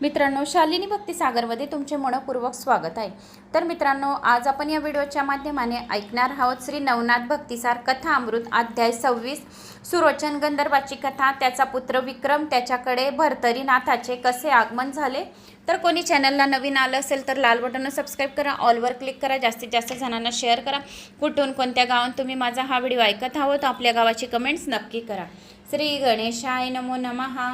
मित्रांनो शालिनी भक्ती सागरमध्ये तुमचे मनपूर्वक स्वागत आहे. तर मित्रांनो आज आपण या व्हिडिओच्या माध्यमाने ऐकणार आहोत श्री नवनाथ भक्तिसार कथा अमृत अध्याय सव्वीस. सुरोचन गंधर्वाची कथा त्याचा पुत्र विक्रम त्याच्याकडे भरतरी नाथाचे कसे आगमन झाले? तर कोणी चॅनलला नवीन आलं असेल तर लाल बटन सबस्क्राईब करा ऑलवर क्लिक करा जास्तीत जास्त जणांना शेअर करा. कुठून कोणत्या गावात तुम्ही माझा हा व्हिडिओ ऐकत आहोत आपल्या गावाची कमेंट्स नक्की करा. श्री गणेशाय नमो नमहा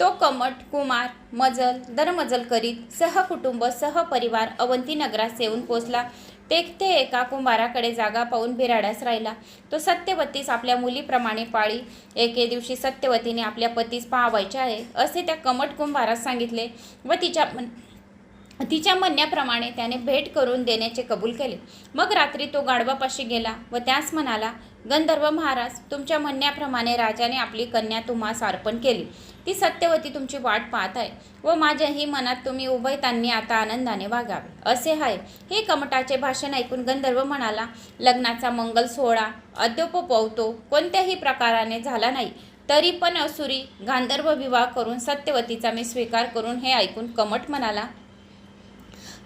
तो कमट कुमार मजल दरमजल करीत सहकुटुंब सहपरिवार अवंतीनगरास येऊन पोचला. तेथे एका कुंभाराकडे जागा पाहून बिराड्यास राहिला. तो सत्यवतीस आपल्या मुलीप्रमाणे पाळी. एके दिवशी सत्यवतीने आपल्या पतीस पाहावायचे आहे असे त्या कमट कुंभारास सांगितले व तिच्या मन- तिच्या म्हणण्याप्रमाणे त्याने भेट करून देण्याचे कबूल केले. मग रात्री तो गाढवापाशी गेला व त्यास म्हणाला गंधर्व महाराज तुमच्या म्हणण्याप्रमाणे राजाने आपली कन्या तुम्हास अर्पण केली. ती सत्यवती तुमची वाट पाहत आहे व माझ्याही मनात तुम्ही उभयतांनी आता आनंदाने वागावे. असे आहे हे कमटाचे भाषण ऐकून गंधर्व म्हणाला लग्नाचा मंगल सोहळा अद्योप कोणत्याही प्रकाराने झाला नाही. तरी पण असुरी गांधर्व विवाह करून सत्यवतीचा मी स्वीकार करून हे ऐकून कमट म्हणाला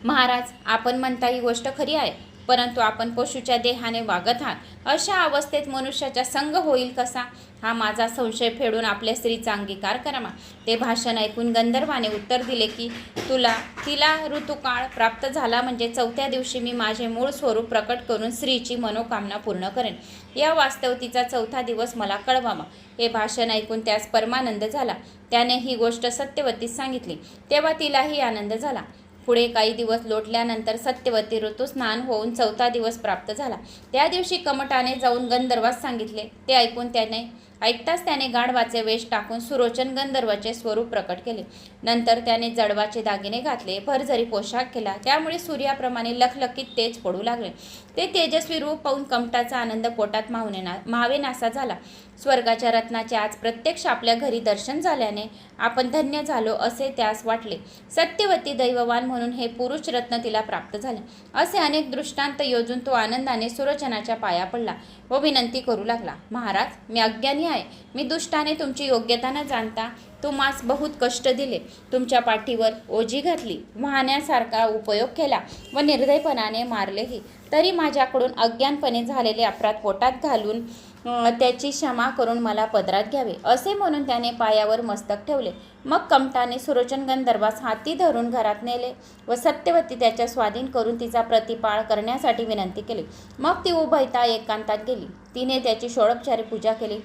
महाराज आपण म्हणता ही गोष्ट खरी आहे परंतु आपण पशुच्या देहाने वागत आहात. अशा अवस्थेत मनुष्याचा संग होईल कसा? हा माझा संशय फेडून आपल्या स्त्रीचा अंगीकार करावा ते भाषण ऐकून गंधर्वाने उत्तर दिले की तुला तिला ऋतुकाळ प्राप्त झाला म्हणजे चौथ्या दिवशी मी माझे मूळ स्वरूप प्रकट करून स्त्रीची मनोकामना पूर्ण करेन. या वास्तव तिचा चौथा दिवस मला कळवावा हे भाषण ऐकून त्यास परमानंद झाला. त्याने ही गोष्ट सत्यवतीस सांगितली. तेव्हा तिलाही आनंद झाला. पुढे काही दिवस लोटल्यानंतर सत्यवती ऋतू स्नान होऊन चौथा दिवस प्राप्त झाला. त्या दिवशी कमटाने जाऊन गंधर्वास सांगितले. ते ऐकून त्याने ऐकताच त्याने गाढवाचे वेश टाकून सुरोचन गंधर्वाचे स्वरूप प्रकट केले. नंतर त्याने जडवाचे दागिने घातले भरझरी पोशाख केला. त्यामुळे सूर्याप्रमाणे लखलखीत तेज पडू लागले. ते तेजस्वी रूप पाहून कमटाचा आनंद पोटात मावणे मावेनासा झाला. स्वर्गाच्या रत्नाचे आज प्रत्यक्ष आपल्या घरी दर्शन झाल्याने आपण धन्य झालो असे त्यास वाटले. सत्यवती दैववान म्हणून हे पुरुष रत्न तिला प्राप्त झाले. असे अनेक दृष्टांत योजून तो आनंदाने सुरोचनाच्या पाया पडला. व विनंती करू लागला. महाराज मी अज्ञानी आहे. मी दुष्टाने तुमची योग्यता न जाणता तुम्हास बहुत कष्ट दिले तुमच्या पाठीवर ओझी घातली वाहण्यासारखा उपयोग केला व निर्दयपणाने मारलेही. तरी माझ्याकडून अज्ञानपणे झालेले अपराध पोटात घालून त्याची क्षमा करून मला पदरात घ्यावे असे म्हणून त्याने पायावर मस्तक ठेवले. मग कमटाने सुरोचन गंधर्वास हाती धरून घरात नेले व सत्यवती त्याच्या स्वाधीन करून तिचा प्रतिपाळ करण्यासाठी विनंती केली. मग ती उभयता एकांतात गेली. तिने त्याची षोडोपचारी पूजा केली.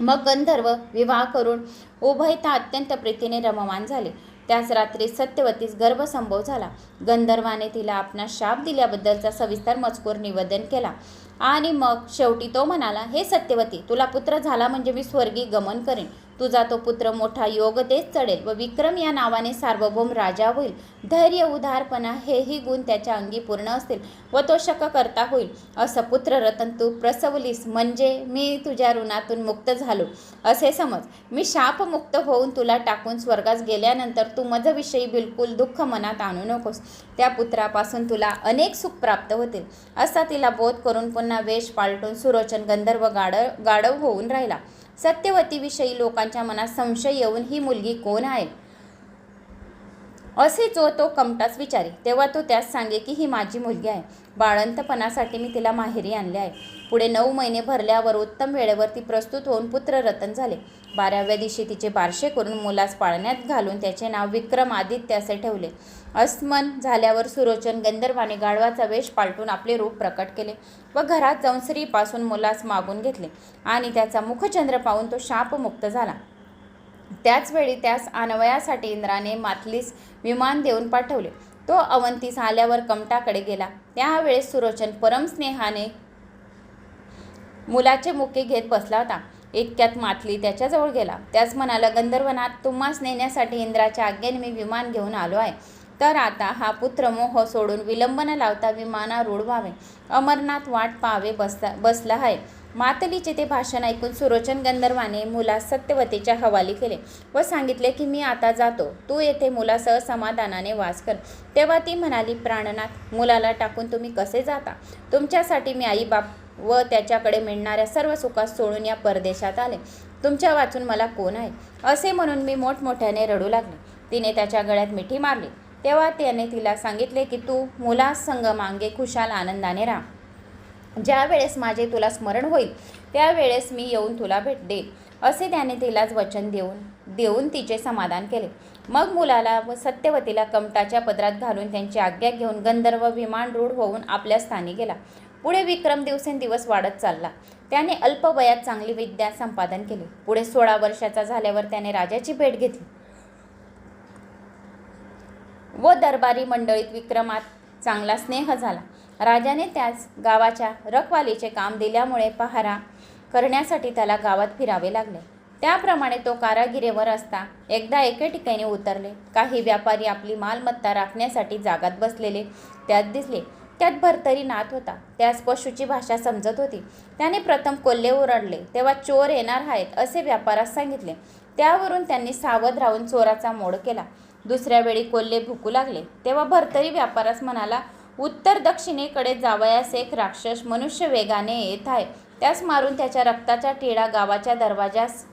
मग गंधर्व विवाह करून उभयता अत्यंत प्रीतीने रममान झाले. त्याच रात्री सत्यवतीस गर्भसंभव झाला. गंधर्वाने तिला आपणा शाप दिल्याबद्दलचा सविस्तर मजकूर निवेदन केला. आणि मग शेवटी तो म्हणाला हे सत्यवती तुला पुत्र झाला म्हणजे मी स्वर्गी गमन करेन. तुझा तो पुत्र मोठा योग तेच चढेल व विक्रम या नावाने सार्वभौम राजा होईल. धैर्य उदारपणा हेही गुण त्याच्या अंगी पूर्ण असतील व तो शक करता होईल. असं पुत्र रतन तू प्रसवलीस म्हणजे मी तुझ्या ऋणातून मुक्त झालो. असे समज. मी शापमुक्त होऊन तुला टाकून स्वर्गास गेल्यानंतर तू मजविषयी बिलकुल दुःख मनात आणू नकोस. त्या पुत्रापासून तुला अनेक सुख प्राप्त होतील. असा तिला बोध करून पुन्हा वेश पालटून सुरोचन गंधर्व गाड गाढव होऊन राहिला. सत्यवतीविषयी लोकांच्या मनात संशय येऊन ही मुलगी कोण आहे? असे जो तो कमटाच विचारे तेव्हा तो त्यास सांगे की ही माझी मुलगी आहे. बाळंतपणासाठी मी तिला माहेरी आणले आहे. पुढे नऊ महिने भरल्यावर उत्तम वेळेवर ती प्रस्तुत होऊन पुत्ररतन झाले. बाराव्या दिवशी तिचे बारशे करून मुलास पाळण्यात घालून त्याचे नाव विक्रमादित्य असे ठेवले. अस्मन झाल्यावर सुरोचन गंधर्वाने गाढवाचा वेश पालटून आपले रूप प्रकट केले व घरात जाऊन स्त्रीपासून मुलास मागून घेतले आणि त्याचा मुखचंद्र पाहून तो शापमुक्त झाला. त्याचवेळी त्यास अनवयासाठी इंद्राने माथलीस विमान देऊन पाठवले. तो अवंतीस आल्यावर कमटाकडे गेला. त्यावेळेस सुरोचन परमस्नेहाने मुलाचे मुके घेत बसला होता. इतक्यात मातली त्याच्याजवळ गेला. त्याच म्हणाला गंधर्वनाथ तुम्हास नेण्यासाठी इंद्राच्या आज्ञेने मी विमान घेऊन आलो आहे. तर आता हा पुत्र मोह सोडून विलंब न लावता विमानारूढ व्हावे. अमरनाथ वाट पाहावे बसला बसला आहे. मातलीचे ते भाषण ऐकून सुरोचन गंधर्वाने मुलास सत्यवतीच्या हवाली केले व सांगितले की मी आता जातो. तू येथे मुलासह समाधानाने वास कर. तेव्हा ती म्हणाली प्राणनाथ मुलाला टाकून तुम्ही कसे जाता? तुमच्यासाठी मी आई बाप व त्याच्याकडे मिळणाऱ्या सर्व सुखात सोडून या परदेशात आले. तुमच्या वाचून मला कोण आहे? असे म्हणून मी मोठमोठ्याने रडू लागले. तिने त्याच्या गळ्यात मिठी मारली. तेव्हा त्याने तिला सांगितले की तू मुलासंग मांगे खुशाल आनंदाने राहा. ज्या वेळेस माझे तुला स्मरण होईल त्यावेळेस मी येऊन तुला भेट देईल. असे त्याने तिलाच वचन देऊन देऊन तिचे समाधान केले. मग मुलाला व सत्यवतीला कमटाच्या पदरात घालून त्यांची आज्ञा घेऊन गंधर्व विमान रूढ होऊन आपल्या स्थानी गेला. पुढे विक्रम दिवसेंदिवस वाढत चालला. त्याने अल्प वयात चांगली विद्या संपादन केली. पुढे सोळा वर्षाचा झाल्यावर त्याने राजाची भेट घेतली. व दरबारी मंडळीत विक्रमात चांगला स्नेह झाला. राजाने त्यास गावाच्या रखवालीचे काम दिल्यामुळे पहारा करण्यासाठी त्याला गावात फिरावे लागले. त्याप्रमाणे तो कारागिरीवर असता एकदा एके ठिकाणी उतरले. काही व्यापारी आपली मालमत्ता राखण्यासाठी जागात बसलेले त्यात दिसले. त्यात भरतरी नात होता. त्यास पशुची भाषा समजत होती. त्याने प्रथम कोल्हे ओरडले. तेव्हा चोर येणार आहेत असे व्यापारास सांगितले. त्यावरून त्यांनी सावध राहून चोराचा मोड केला. दुसऱ्या वेळी कोल्हे भुकू लागले. तेव्हा भरतरी व्यापारास म्हणाला उत्तर दक्षिणेकडे जावयास एक राक्षस मनुष्य वेगाने येत आहे. त्यास मारून त्याच्या रक्ताचा टिळा गावाच्या दरवाजास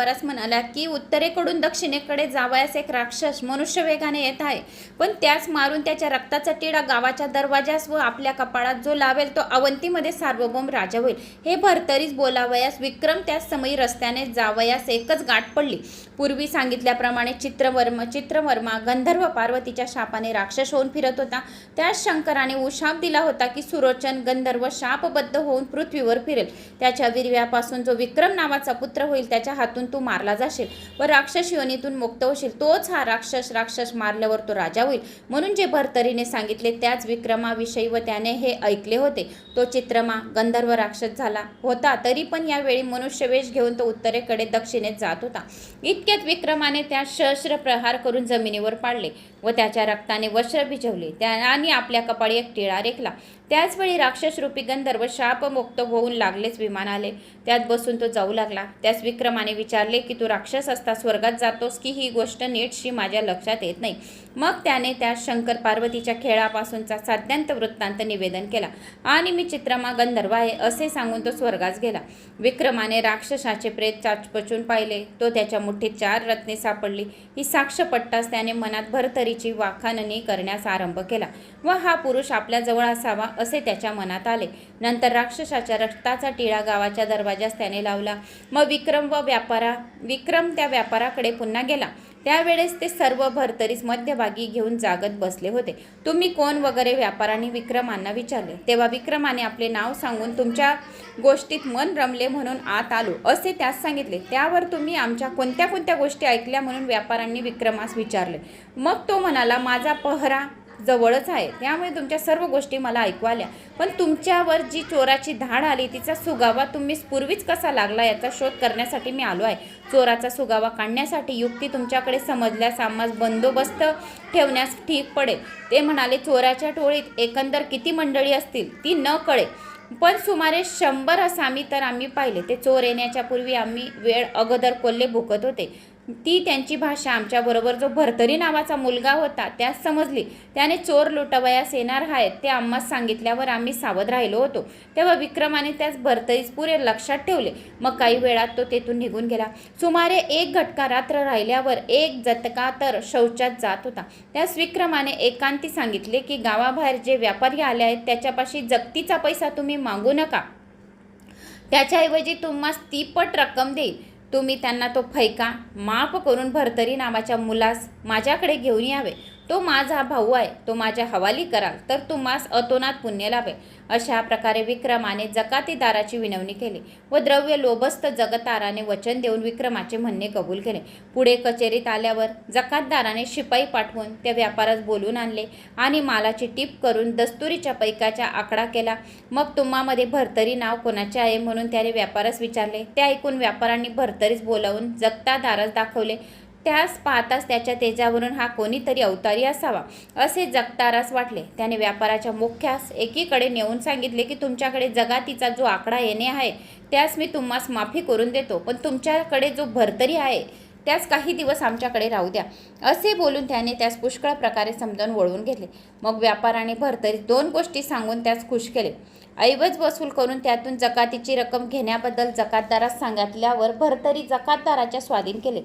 परस म्हणाला की उत्तरेकडून दक्षिणेकडे जावयास एक राक्षस मनुष्य वेगाने येत आहे. पण त्यास मारून त्याच्या रक्ताचा टिळा गावाच्या दरवाजास व आपल्या कपाळात जो लावेल तो अवंतीमध्ये सार्वभौम राजा होईल. हे भरतरीच बोलावयास विक्रम त्याच समयी रस्त्याने जावयास एकच गाठ पडली. पूर्वी सांगितल्याप्रमाणे चित्रवर्म चित्रवर्मा गंधर्व पार्वतीच्या शापाने राक्षस होऊन फिरत होता. त्यास शंकराने उशाप दिला होता की सुरोचन गंधर्व शापबद्ध होऊन पृथ्वीवर फिरेल. त्याच्या विरव्यापासून जो विक्रम नावाचा पुत्र होईल त्याच्या हातून तू मारला जाशील व राक्षस योनीतून मुक्त होशील. तोच हा राक्षस राक्षस मारल्यावर तो राजा होईल. म्हणून जे भरतरीने सांगितले त्याच विक्रमाविषयी व त्याने हे ऐकले होते. तो चित्रमा गंधर्व राक्षस झाला होता. तरी पण यावेळी मनुष्यवेश घेऊन तो उत्तरेकडे दक्षिणेत जात होता. इतक्यात विक्रमाने त्या शस्त्र प्रहार करून जमिनीवर पाडले व त्याच्या रक्ताने वस्त्र भिजवले. त्या आणि आपल्या कपाळी एक टिळा रेखला. त्याचवेळी राक्षसरूपी गंधर्व शापमुक्त होऊन लागलेच विमान आले. त्यात बसून तो जाऊ लागला. त्यास विक्रमाने विचार विचारले की तू राक्षस असता स्वर्गात जातोस की ही गोष्ट नीटशी माझ्या लक्षात येत नाही. मग त्याने त्या शंकर पार्वतीच्या खेळापासूनचा साध्यांत वृत्तांत निवेदन केला आणि मी चित्रमा गंधर्व आहे असे सांगून तो स्वर्गास गेला. विक्रमाने राक्षसाचे प्रेत चाचपचून पाहिले. तो त्याच्या मुठीत चार रत्ने सापडली. ही साक्ष पट्टास त्याने मनात भरतरीची वाखाणणी करण्यास आरंभ केला. व हा पुरुष आपल्या जवळ असावा असे त्याच्या मनात आले. नंतर राक्षसाच्या रक्ताचा टिळा गावाच्या दरवाजास त्याने लावला. मग विक्रम व व्यापार विक्रम त्या व्यापाराकडे पुन्हा गेला. त्यावेळेस ते सर्व भरतरीस मध्यभागी घेऊन जागत बसले होते. तुम्ही कोण? वगैरे व्यापाराने विक्रमांना विचारले. तेव्हा विक्रमाने आपले नाव सांगून तुमच्या गोष्टीत मन रमले म्हणून आत आलो. असे त्यास सांगितले. त्यावर तुम्ही आमच्या कोणत्या कोणत्या गोष्टी ऐकल्या म्हणून व्यापाऱ्यांनी विक्रमास विचारले. मग तो म्हणाला माझा पहरा जवळच आहे. त्यामुळे तुमच्या सर्व गोष्टी मला ऐकू आल्या. पण तुमच्यावर जी चोराची धाड आली तिचा सुगावा तुम्ही पूर्वीच कसा लागला याचा शोध करण्यासाठी मी आलो आहे. चोराचा सुगावा काढण्यासाठी युक्ती तुमच्याकडे समजल्यास आम्हाला बंदोबस्त ठेवण्यास ठीक पडेल. ते म्हणाले चोराच्या टोळीत एकंदर किती मंडळी असतील ती न कळे. पण सुमारे शंभर असामी तर आम्ही पाहिले. ते चोर येण्याच्या पूर्वी आम्ही वेळ अगोदर कोल्हे भुकत होते. ती त्यांची भाषा आमच्याबरोबर जो भरतरी नावाचा मुलगा होता त्यास समजली. त्याने चोर लुटवयास येणार आहेत ते आम्हा सांगितल्यावर आम्ही सावध राहिलो होतो. तेव्हा विक्रमाने त्यास भरतरीस पुरे लक्षात ठेवले. मग काही वेळात तो तेथून निघून गेला. सुमारे एक घटका रात्र राहिल्यावर एक जतका तर शौचात जात होता. त्यास विक्रमाने एकांती सांगितले की गावाबाहेर जे व्यापारी आले आहेत त्याच्यापाशी जगतीचा पैसा तुम्ही मागू नका. त्याच्याऐवजी तुम्हाला तिप्पट रक्कम देईल तुम्ही त्यांना तो फैका माफ करून भरतरी नावाच्या मुलास माझ्याकडे घेऊन यावे. तो माझा भाऊ आहे तो माझ्या हवाली कराल तर तुम्हास अतोनात पुण्य लाभेल अशा प्रकारे विक्रमाने जकातीदाराची विनवणी केली व द्रव्य लोभस्त जगताराने वचन देऊन विक्रमाचे म्हणणे कबूल केले. पुढे कचेरीत आल्यावर जकातदाराने शिपाई पाठवून त्या व्यापारास बोलून आणले आणि मालाची टीप करून दस्तुरीच्या पैकाचा आकडा केला. मग तुम्हामध्ये भरतरी नाव कोणाचे आहे म्हणून त्याने व्यापारास विचारले. ते ऐकून व्यापाऱ्यांनी भरतरीस बोलावून जगतादारास दाखवले. त्यास पाहताच त्याच्या तेजावरून हा कोणीतरी अवतारी असावा असे जगतारास वाटले. त्याने व्यापाराच्या मुख्यास एकीकडे नेऊन सांगितले की तुमच्याकडे जगातीचा जो आकडा येणे आहे त्यास मी तुम्हास माफी करून देतो पण तुमच्याकडे जो भरतरी आहे त्यास काही दिवस आमच्याकडे राहू द्या. असे बोलून त्याने त्यास पुष्कळ प्रकारे समजावून वळवून घेतले. मग व्यापाराने भरतरी दोन गोष्टी सांगून त्यास खुश केले. ऐवज वसूल करून त्यातून जकातीची रक्कम घेण्याबद्दल जकातदारास सांगितल्यावर भरतरी जकातदाराच्या स्वाधीन केले.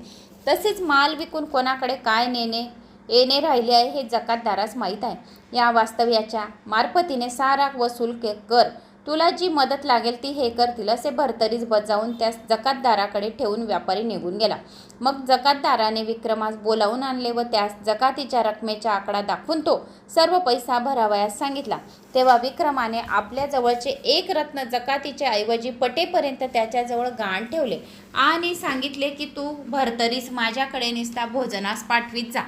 तसेच माल विकून कोणाकडे काय नेणे येणे राहिले आहे हे जकातदारास माहीत आहे. या वास्तव्याच्या मार्फतीने सारा वसूल के कर तुला जी मदत लागेल ती हे करतील असे भरतरीस बजावून त्यास जकातदाराकडे ठेवून व्यापारी निघून गेला. मग जकातदाराने विक्रमास बोलावून आणले व त्यास जकातीच्या रकमेचा आकडा दाखवून तो सर्व पैसा भरावयास सांगितला. तेव्हा विक्रमाने आपल्या जवळचे एक रत्न जकातीच्या ऐवजी पटेपर्यंत त्याच्याजवळ गाण ठेवले आणि सांगितले की तू भरतरीस माझ्याकडे निसता भोजनास पाठवीत जा.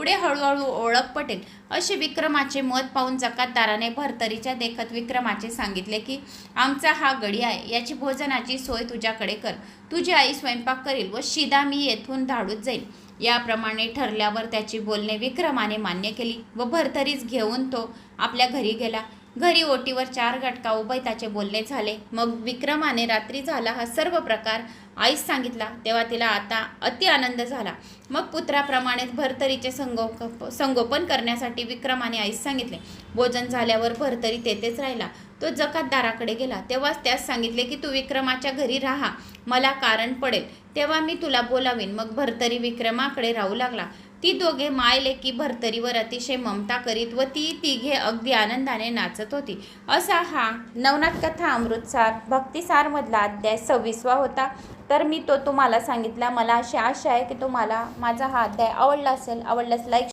पुढे हळूहळू ओळख पटेल. असे विक्रमाचे मत पाहून जकातदाराने भरतरीच्या देखत विक्रमाचे सांगितले की आमचा हा गडी आहे. याची भोजनाची सोय तुझ्याकडे कर. तुझी आई स्वयंपाक करील व शिदा मी येथून धाडूत जाईल याप्रमाणे ठरल्यावर त्याची बोलणे विक्रमाने मान्य केली व भरतरीच घेऊन तो आपल्या घरी गेला. घरी ओटीवर चार घटका उभयताचे बोलणे झाले. मग विक्रमाने रात्री झाला हा सर्व प्रकार आईस सांगितला. तेव्हा तिला आता अति आनंद झाला. मग पुत्राप्रमाणेच भरतरीचे संगोप संगोपन करण्यासाठी विक्रमाने आईस सांगितले. भोजन झाल्यावर भरतरी तेथेच राहिला. तो जकातदाराकडे गेला. तेव्हाच त्यास सांगितले की तू विक्रमाच्या घरी राहा. मला कारण पडेल. तेव्हा मी तुला बोलावीन. मग भरतरी विक्रमाकडे राहू लागला. ती दोघे मायलेकी भरतरीवर अतिशय ममता करीत व ती तिघे अगदी आनंदाने नाचत होती. असा हा नवनाथ कथा अमृतसार भक्तिसारमधला अध्याय सव्वीसवा होता. तर मी तो तुम्हाला सांगितला. मला अशी आशा आहे की तुम्हाला माझा हा अध्याय आवडला असेल. आवडल्यास लाईक